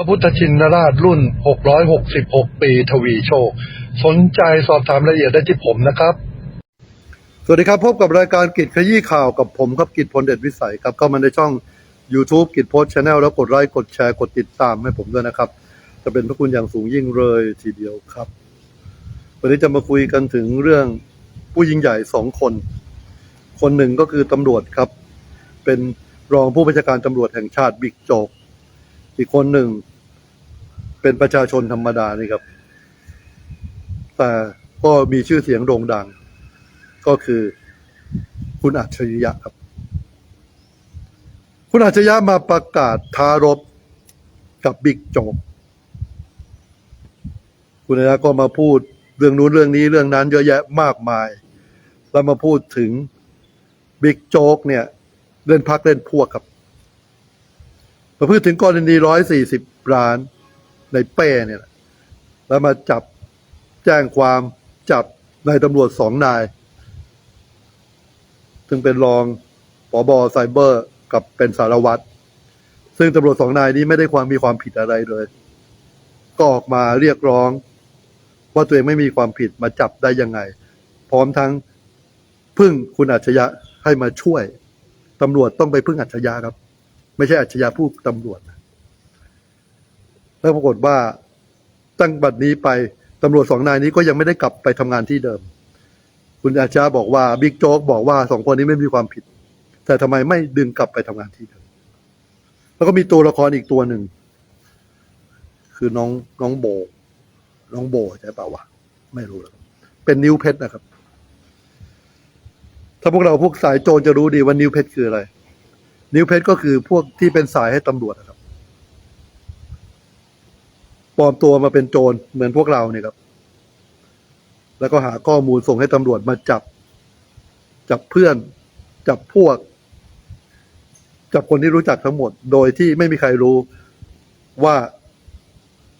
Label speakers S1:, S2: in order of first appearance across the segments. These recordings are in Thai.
S1: พระพุทธชินราชรุ่น 666 ปีทวีโชค สนใจสอบถามรายละเอียดได้ที่ผมนะครับ สวัสดีครับพบกับรายการกิจขยี้ข่าวกับผมครับกิจพลเด็ดวิสัยครับเข้ามาในช่อง YouTube กิจโพสชาแนลแล้วกดไลค์กดแชร์กดติดตามให้ผมด้วยนะครับ จะเป็นพระคุณอย่างสูงยิ่งเลยทีเดียวครับ วันนี้จะมาคุยกันถึงเรื่องผู้ยิ่งใหญ่สองคน คนหนึ่งก็คือตำรวจครับ เป็นรองผู้บัญชาการตำรวจแห่งชาติบิ๊กโจ๊ก อีกคนหนึ่ง เป็นประชาชนธรรมดานี่ครับ แต่ก็มีชื่อเสียงโด่งดัง ก็คือคุณอัจฉริยะครับ คุณอัจฉริยะมาประกาศทารบกับบิ๊กโจ๊กคุณอัจฉริยะก็มาพูดเรื่องนู้นเรื่องนี้เรื่องนั้นเยอะแยะมากมาย แล้วมาพูดถึงบิ๊กโจ๊กเนี่ย เล่นพักเล่นพวกครับ มาพูดถึงกรณีร้อยสี่สิบล้านในเป้เนี่ยแล้วมาจับแจ้งความจับนายตำรวจสองนาย ซึ่งเป็นรองผอบอไซเบอร์กับเป็นสารวัตรซึ่งตำรวจสองนายนี้ไม่ได้ความมีความผิดอะไรเลย ก็ออกมาเรียกร้อง ว่าตัวเองไม่มีความผิดมาจับได้ยังไง พร้อมทั้งพึ่งคุณอัจฉริยะให้มาช่วยตำรวจต้องไปพึ่งอัจฉริยะครับ ไม่ใช่อัจฉริยะผู้ตำรวจแล้วปรากฏว่าตั้งบัดนี้ไปตำรวจสองนายนี้ก็ยังไม่ได้กลับไปทำงานที่เดิม คุณอาชาบอกว่าบิ๊กโจ๊กบอกว่าสองคนนี้ไม่มีความผิด แต่ทำไมไม่ดึงกลับไปทำงานที่เดิม แล้วก็มีตัวละครอีกตัวหนึ่ง คือน้องน้องโบ น้องโบใช่เปล่าวะไม่รู้แล้วเป็นนิ้วเพชรนะครับ ถ้าพวกเราพวกสายโจรจะรู้ดีว่านิ้วเพชรคืออะไร นิ้วเพชรก็คือพวกที่เป็นสายให้ตำรวจนะครับปลอมตัวมาเป็นโจรเหมือนพวกเราเนี่ยครับ แล้วก็หาข้อมูลส่งให้ตำรวจมาจับ จับเพื่อน จับพวก จับคนที่รู้จักทั้งหมด โดยที่ไม่มีใครรู้ว่า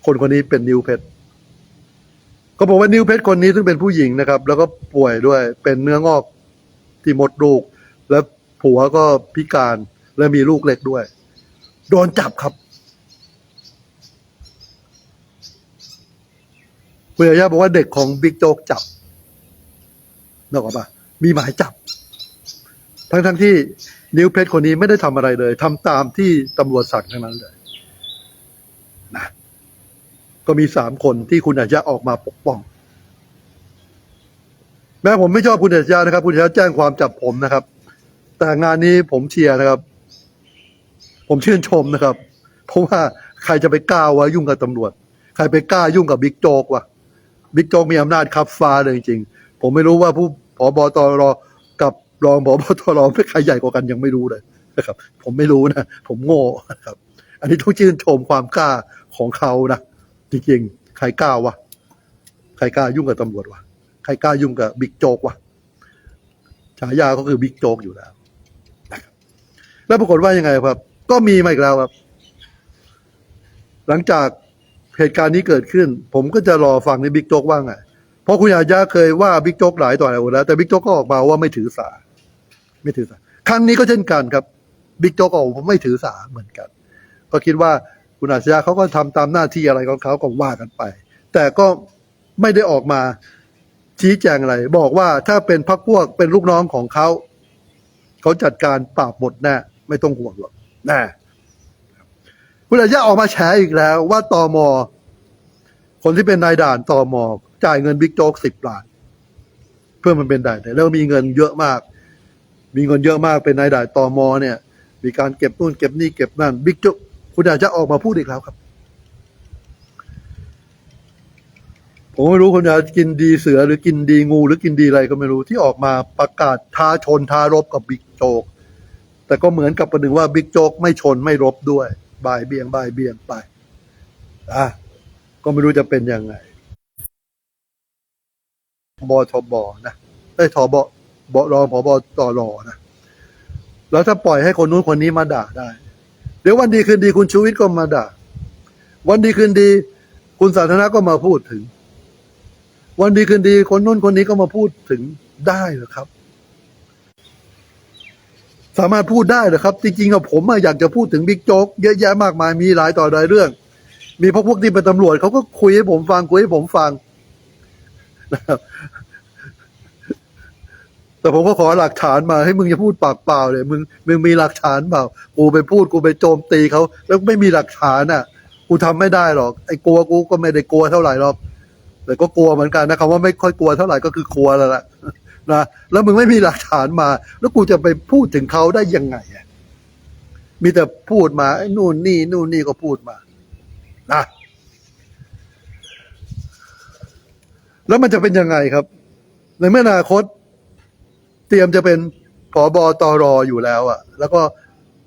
S1: คนคนนี้เป็นนิวเพชรก็บอกว่านิวเพชรคนนี้ซึ่งเป็นผู้หญิงนะครับ แล้วก็ป่วยด้วยเป็นเนื้องอกที่มดลูก แล้วผัวก็พิการ และมีลูกเล็กด้วย โดนจับครับคุณยาย่าบอกว่าเด็กของบิ๊กโจ๊กจับนึกออกปะมีหมายจับ ทั้งทั้งๆที่นิวเพชรคนนี้ไม่ได้ทำอะไรเลยทำตามที่ตำรวจสั่งทั้งนั้นเลยนะก็มีสามคนที่คุณอาญาออกมาปกป้อง แม้ผมไม่ชอบคุณอาญานะครับ คุณอาญาแจ้งความจับผมนะครับ แต่งานนี้ผมเชียร์นะครับ ผมชื่นชมนะครับ เพราะว่าใครจะไปกล้าวะยุ่งกับตำรวจ ใครไปกล้ายุ่งกับบิ๊กโจ๊กวะบิ๊กโจ๊กมีอำนาจคับฟ้าเลยจริงๆ ผมไม่รู้ว่าผู้ผบตรกับรองผบตรเป็นใครใหญ่กว่ากันยังไม่รู้เลยนะครับ ผมไม่รู้นะ ผมโง่นะครับ อันนี้ต้องชื่นชมความกล้าของเขานะจริงๆ ใครกล้าวะใครกล้ายุ่งกับตำรวจวะใครกล้ายุ่งกับบิ๊กโจ๊กวะฉายาก็คือบิ๊กโจ๊กอยู่แล้ว แล้วปรากฏว่ายังไงครับ ก็มีมาอีกแล้วครับ หลังจากเหตุการณ์นี้เกิดขึ้น ผมก็จะรอฟังในบิ๊กโจ๊กว่าไงเพราะคุณอาญาเคยว่าบิ๊กโจ๊กหลายต่อหลายคนแล้วแต่บิ๊กโจ๊กก็ออกมาว่าไม่ถือสา ไม่ถือสา ครั้งนี้ก็เช่นกันครับบิ๊กโจ๊กก็บอกว่าไม่ถือสาเหมือนกัน ก็คิดว่าคุณอาชญาเขาก็ทำตามหน้าที่อะไรของเขาก็ว่ากันไป แต่ก็ไม่ได้ออกมาชี้แจงอะไร บอกว่าถ้าเป็นพรรคพวกเป็นลูกน้องของเขา เขาจัดการปราบหมดแน่ไม่ต้องห่วงหรอก น่คุณอาญาออกมาแฉอีกแล้ว ว่าตอมอคนที่เป็นนายด่านตอมอจ่ายเงินบิ๊กโจ๊กสิบล้าน เพื่อมันเป็นด่านแต่แล้วมีเงินเยอะมาก มีเงินเยอะมากเป็นนายด่านตอมอเนี่ย มีการเก็บนู่นเก็บนี่เก็บนั่นบิ๊กโจ๊กคุณอาจจะออกมาพูดอีกแล้วครับ ผมไม่รู้คุณอาจกินดีเสือหรือกินดีงู หรือกินดีอะไรก็ไม่รู้ที่ออกมาประกาศท้าชนท้ารบกับบิ๊กโจ๊ก แต่ก็เหมือนกับประหนึ่งว่าบิ๊กโจ๊กไม่ชนไม่รบด้วยบ่ายเบียงบ่ายเบียงไปอะก็ไม่รู้จะเป็นยังไงบทบนะไอ้ทบบรองผบตรนะแล้วถ้าปล่อยให้คนนู้นคนนี้มาด่าได้ เดี๋ยววันดีคืนดีคุณชูวิทย์ก็มาด่า วันดีคืนดี คุณสาธารณะก็มาพูดถึง วันดีคืนดีคนนู้นคนนี้ก็มาพูดถึงได้เหรอครับ สามารถพูดได้เหรอครับ จริงๆอะผมอยากจะพูดถึงบิ๊กโจ๊กเยอะแยะมากมายมีหลายต่อหลายเรื่อง มีพวกพวกที่เป็นตำรวจเขาก็คุยให้ผมฟังคุยให้ผมฟังนะครับแต่ผมก็ขอหลักฐานมาให้มึงจะพูดปากเปล่าเลยมึงมึงมีหลักฐานเปล่า กูไปพูดกูไปโจมตีเขาแล้วไม่มีหลักฐานอะ กูทำไม่ได้หรอก ไอ้กลัวกูก็ไม่ได้กลัวเท่าไหร่หรอกแต่ก็กลัวเหมือนกันนะคำว่าไม่ค่อยกลัวเท่าไหร่ก็คือกลัวแล้วล่ะ นะแล้วมึงไม่มีหลักฐานมา แล้วกูจะไปพูดถึงเขาได้ยังไงมีแต่พูดมาไอ้นู่นนี่นู่นนี่ก็พูดมานะแล้วมันจะเป็นยังไงครับ ในเมื่อนาคต เตรียมจะเป็นผอบอตอรออยู่แล้วอะแล้วก็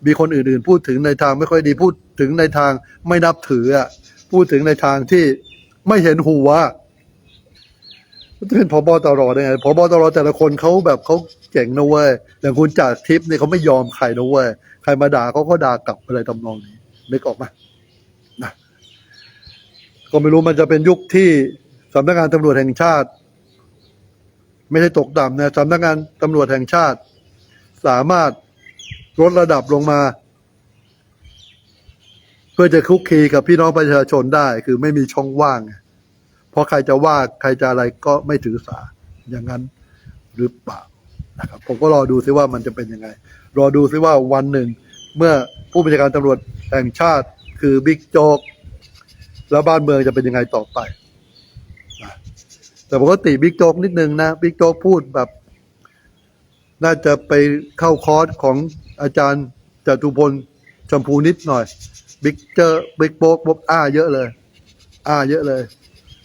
S1: มีคนอื่น ๆ พูดถึงในทางไม่ค่อยดีพูดถึงในทางไม่นับถืออะพูดถึงในทางที่ไม่เห็นหัว จะเป็นผอบอตรอได้ไงผอบอตรอแต่ละคนเขาแบบเขาเจ๋งนะเว้ยอย่างคุณจ่าทิพย์เนี่ยเขาไม่ยอมใครนะเว้ยใครมาด่าเขาก็ด่ากลับอะไรทำนองนี้นึกออกไหมนะก็ไม่รู้มันจะเป็นยุคที่สำนักงานตำรวจแห่งชาติ ไม่ใช่ตกต่ำนะสำนักงานตำรวจแห่งชาติ สามารถลดระดับลงมา เพื่อจะคุกคีกับพี่น้องประชาชนได้ คือไม่มีช่องว่างไง เพราะใครจะว่าใครจะอะไรก็ไม่ถือสาอย่างนั้นหรือเปล่านะครับผมก็รอดูซิว่ามันจะเป็นยังไง รอดูซิว่าวันหนึ่ง เมื่อผู้บัญชาการตำรวจแห่งชาติ คือบิ๊กโจ๊กแล้วบ้านเมืองจะเป็นยังไงต่อไปแต่ปกติบิ๊กโจ๊กนิดนึงนะบิ๊กโจ๊กพูดแบบ น่าจะไปเข้าคอร์สของอาจารย์จตุพลชมพูนิดหน่อยบิ๊กเจอบิ๊กโป๊กบอกอ้าเยอะเลย อ้าเยอะเลย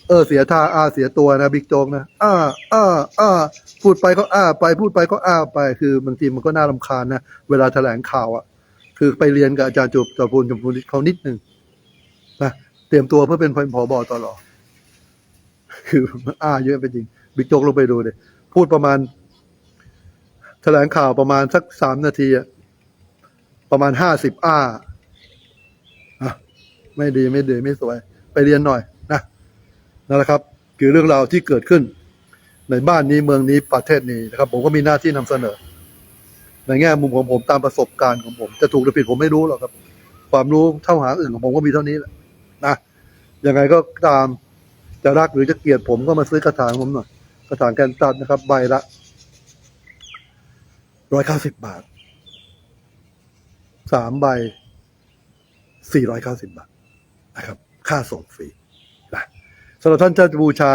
S1: เออเสียท่าอ้าเสียตัวนะบิ๊กโจ๊กนะอ้าอ้าอ้าพูดไปก็อ้าไปพูดไปก็อ้าไป คือบางทีมันก็น่ารำคาญนะเวลาแถลงข่าวอะคือไปเรียนกับอาจารย์จุบจตุพลชมพูนิดเขานิดหนึ่งนะเตรียมตัวเพื่อเป็นพบตรคืออ้าเยอะไปจริงบิ๊กโจ๊กลงไปดูเลยพูดประมาณ แถลงข่าวประมาณสักสามนาทีอะประมาณห้าสิบอ้าอะไม่ดีไม่ดีไม่สวย ไปเรียนหน่อย นะนั่นแหละครับ คือเรื่องราวที่เกิดขึ้น ในบ้านนี้เมืองนี้ประเทศนี้นะครับ ผมก็มีหน้าที่นำเสนอ ในแง่มุมของผมตามประสบการณ์ของผม จะถูกหรือผิดผมไม่รู้หรอกครับ ความรู้เท่าหาอื่นของผมก็มีเท่านี้แหละนะยังไงก็ตามจะรักหรือจะเกลียดผมก็มาซื้อกระถางผมหน่อยกระถางแกนตัดนะครับ ใบละร้อยเก้าสิบบาทสามใบสี่ร้อยเก้าสิบบาทนะครับ ค่าส่งฟรีำหรับท่านจะบูชา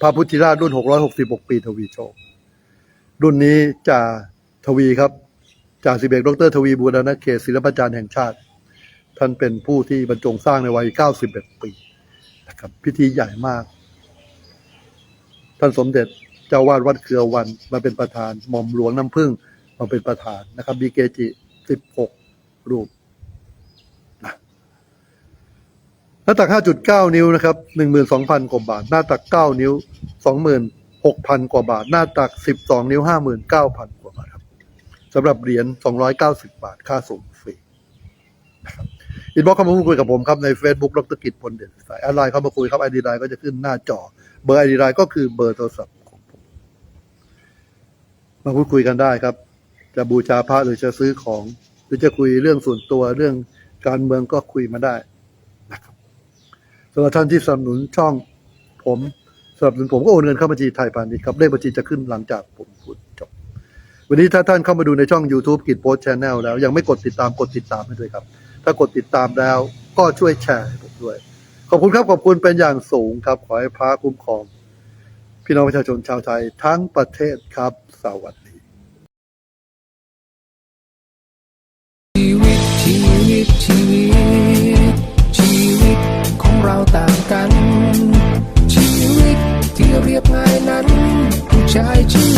S1: พระพุทธิราชรุ่นหกร้อยหกสิบหกปีทวีโชค รุ่นนี้จ่าทวีครับจ่าสิบเอกดรทวีบูรณะเขตศิลปาจารย์แห่งชาติ ท่านเป็นผู้ที่บรรจงสร้างในวัยเก้าสิบเอ็ดปีนะครับพิธีใหญ่มาก ท่านสมเด็จเจ้าวาดวัดเครือวันมาเป็นประธานหม่อมหลวงน้ำพึ่งมาเป็นประธานนะครับบีเกจิสิบหกรูปนะ หน้าตักห้าจุดเก้านิ้วนะครับหนึ่งหมื่นสองพันกว่าบาท หน้าตักเก้านิ้วสองหมื่นหกว่าบาท หน้าตักสิบสองนิ้วห้าหมื่นเก้าพันกว่าบาทครับสำหรับเหรียญสองร้อยเก้าสิบาท ค่าส่งฟรีอินบ็อกเข้ามาพูดคุยกับผมครับ ใน Facebook ดรกิจพลเด่นสายอดไลน์เข้ามาคุยครับไอดีไลน์ก็จะขึ้นหน้าจอ เบอร์ไอดีไลน์ก็คือเบอร์โทรศัพท์ของผม มาพูดคุยกันได้ครับ จะบูชาพระหรือจะซื้อของ หรือจะคุยเรื่องส่วนตัวเรื่องการเมืองก็คุยมาได้ สำหรับท่านที่สนับสนุนช่องผมสนับสนุนผมก็โอนเงินเข้าบัญชีไทยพาณิชย์ครับเลขบัญชีจะขึ้นหลังจากผมพูดจบ วันนี้ถ้าท่านเข้ามาดูในช่อง YouTube กิจโพสชาแนลแล้ว ยังไม่กดติดตามกดติดตามให้ด้วยครับ ถ้ากดติดตามแล้วก็ช่วยแชร์ให้ผมด้วย ขอบคุณครับขอบคุณเป็นอย่างสูงครับ ขอให้พระคุ้มครองพี่น้องประชาชนชาวไทยทั้งประเทศครับสวัสดี
S2: ชีวิตชีวิตชีวิต เราต่างกัน ชีวิตที่เรียบง่ายนั้น ผู้ชายชื่